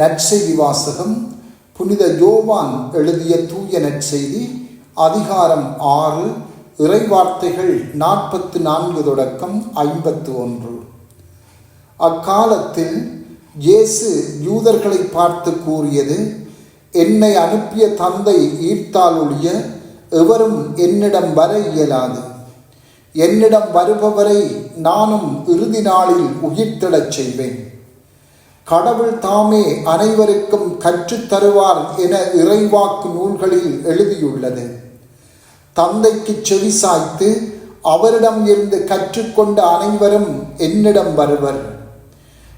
நற்செய்தி வாசகம் புனித யோவான் எழுதிய தூய நற்செய்தி அதிகாரம் ஆறு இறைவார்த்தைகள் நாற்பத்து நான்கு தொடக்கம் ஐம்பத்து ஒன்று. அக்காலத்தில் இயேசு யூதர்களை பார்த்து கூறியது என்னை அனுப்பிய தந்தை ஈர்த்தால் ஒழிய எவரும் என்னிடம் வர இயலாது. என்னிடம் வருபவரை நானும் இறுதி நாளில் உயிர்த்தெழச் செய்வேன். கடவுள் தாமே அனைவருக்கும் கற்றுத் தருவார் என இறைவாக்கு நூல்களில் எழுதியுள்ளது. தந்தைக்கு செவி சாய்த்து அவரிடம் இருந்து கற்றுக்கொண்ட அனைவரும் என்னிடம் வருவர்.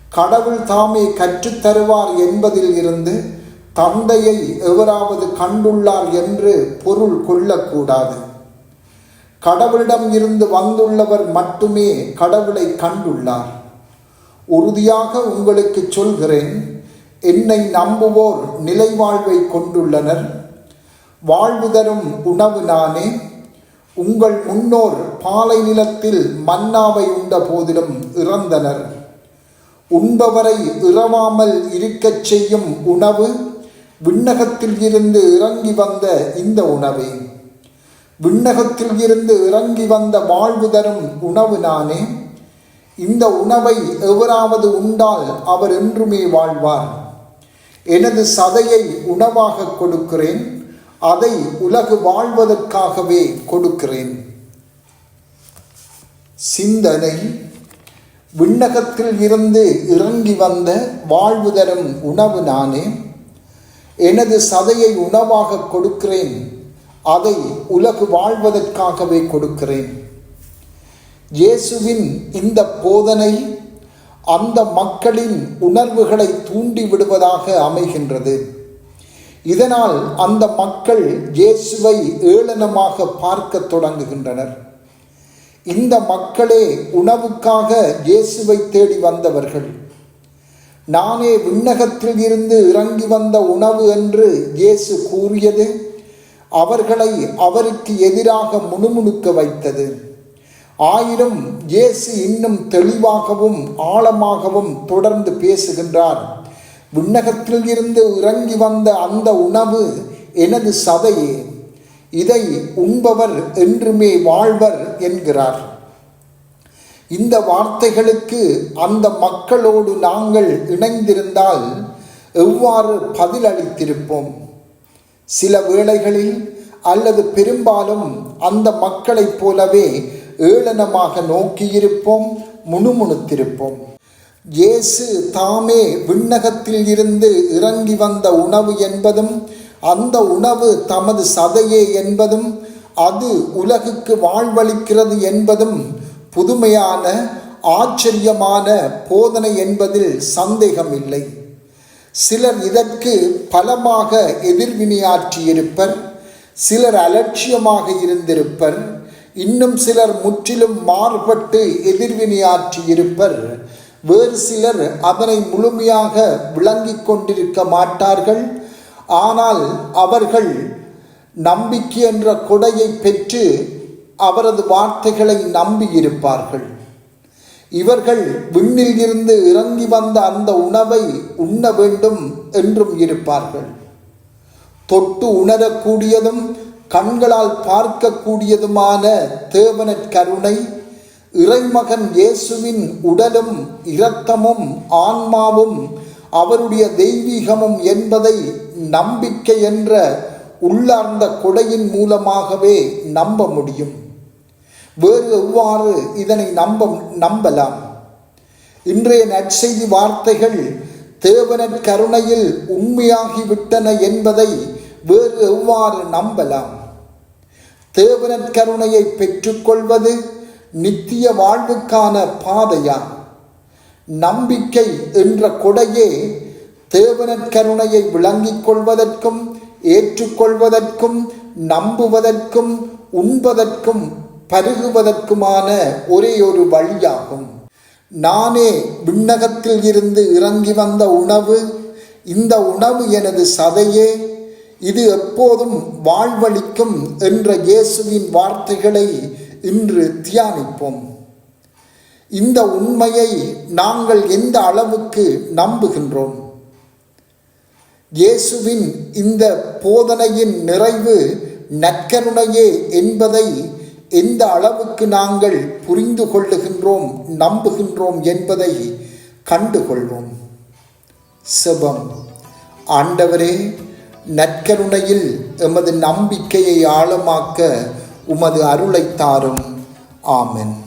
கடவுள் தாமே கற்றுத் தருவார் என்பதில் இருந்து தந்தையை எவராவது கண்டுள்ளார் என்று பொருள் கொள்ளக்கூடாது. கடவுளிடம் இருந்து வந்துள்ளவர் மட்டுமே கடவுளை கண்டுள்ளார். உறுதியாக உங்களுக்கு சொல்கிறேன் என்னை நம்புவோர் நிலைவாழ்வை கொண்டுள்ளனர். வாழ்வு தரும் உணவு நானே உங்கள் முன்னோர் பாலை நிலத்தில் மன்னாவை உண்ட போதிலும் இறந்தனர். உண்பவரை இறவாமல் இருக்கச் செய்யும் உணவு விண்ணகத்தில் இருந்து இறங்கி வந்த இந்த உணவே. விண்ணகத்தில் இருந்து இறங்கி வந்த வாழ்வு தரும் உணவு நானே இந்த உணவை எவராவது உண்டால் அவர் என்றுமே வாழ்வார். எனது சதையை உணவாக கொடுக்கிறேன் அதை உலகு வாழ்வதற்காகவே கொடுக்கிறேன். சிந்தனை. விண்ணகத்தில் இருந்து இறங்கி வந்த வாழ்வு தரும் உணவு நானே. எனது சதையை உணவாக கொடுக்கிறேன் அதை உலகு வாழ்வதற்காகவே கொடுக்கிறேன். இயேசுவின் இந்த போதனை அந்த மக்களின் உணர்வுகளை தூண்டி விடுவதாக அமைகின்றது. இதனால் அந்த மக்கள் இயேசுவை ஏளனமாக பார்க்க தொடங்குகின்றனர். இந்த மக்களே உணவுக்காக இயேசுவை தேடி வந்தவர்கள். நானே விண்ணகத்தில் இருந்து இறங்கி வந்த உணவு என்று இயேசு கூறியது அவர்களை அவருக்கு எதிராக முணுமுணுக்க வைத்தது. ஆயினும் இயேசு இன்னும் தெளிவாகவும் ஆழமாகவும் தொடர்ந்து பேசுகின்றார். விண்ணகத்தில் இருந்து இறங்கி வந்த அந்த உணவு எனது சதையே. இதை உண்பவர் என்றுமே வாழ்வர் என்கிறார். இந்த வார்த்தைகளுக்கு அந்த மக்களோடு நாங்கள் இணைந்திருந்தால் எவ்வாறு பதிலளித்திருப்போம்? சில வேளைகளில் அல்லது பெரும்பாலும் அந்த மக்களைப் போலவே ஏளனமாக நோக்கியிருப்போம் முணுமுணுத்திருப்போம். இயேசு தாமே விண்ணகத்தில் இருந்து இறங்கி வந்த உணவு என்பதும் அந்த உணவு தமது சதையே என்பதும் அது உலகுக்கு வாழ்வளிக்கிறது என்பதும் புதுமையான ஆச்சரியமான போதனை என்பதில் சந்தேகம் இல்லை சிலர் இதற்கு பலமாக எதிர்வினையாற்றியிருப்பர் சிலர் அலட்சியமாக இருந்திருப்பர் இன்னும் சிலர் முற்றிலும் மாறுபட்டு எதிர்வினையாற்றியிருப்பர். வேறு சிலர் அதனை முழுமையாக விளங்கிக் கொண்டிருக்க மாட்டார்கள். ஆனால் அவர்கள் நம்பிக்கை என்ற கொடையை பெற்று அவரது வார்த்தைகளை நம்பியிருப்பார்கள். இவர்கள் விண்ணில் இருந்து இறங்கி வந்த அந்த உணவை உண்ண வேண்டும் என்றும் இருப்பார்கள். தொட்டு உணரக்கூடியதும் கண்களால் பார்க்கக்கூடியதுமான தேவனற் கருணை இறைமகன் இயேசுவின் உடலும் இரத்தமும் ஆன்மாவும் அவருடைய தெய்வீகமும் என்பதை நம்பிக்கை என்ற உள்ளார்ந்த கொடையின் மூலமாகவே நம்ப முடியும். வேறு எவ்வாறு இதனை நம்ப நம்பலாம்? இன்றைய நற்செய்தி வார்த்தைகள் தேவனற் கருணையில் உண்மையாகிவிட்டன என்பதை வேறு எவ்வாறு நம்பலாம்? தேவனற் கருணையை பெற்றுக்கொள்வது நித்திய வாழ்வுக்கான பாதையா நம்பிக்கை என்ற கொடையே தேவனற்கருணையை விளங்கிக் கொள்வதற்கும் ஏற்றுக்கொள்வதற்கும் நம்புவதற்கும் உண்பதற்கும் பருகுவதற்குமான ஒரே ஒரு வழியாகும். நானே விண்ணகத்தில் இருந்து இறங்கி வந்த உணவு இந்த உணவு எனது சதையே இது எப்போதும் வாழ்வளிக்கும் என்ற இயேசுவின் வார்த்தைகளை இன்று தியானிப்போம். இந்த உண்மையை நாங்கள் எந்த அளவுக்கு நம்புகின்றோம்? இயேசுவின் இந்த போதனையின் நிறைவு நற்கருணையே என்பதை எந்த அளவுக்கு நாங்கள் புரிந்து கொள்ளுகின்றோம் நம்புகின்றோம் என்பதை கண்டுகொள்வோம். செபம். ஆண்டவரே நற்கருணையில் எமது நம்பிக்கையை ஆழமாக்க உமது அருளைத் தாரும். ஆமென்.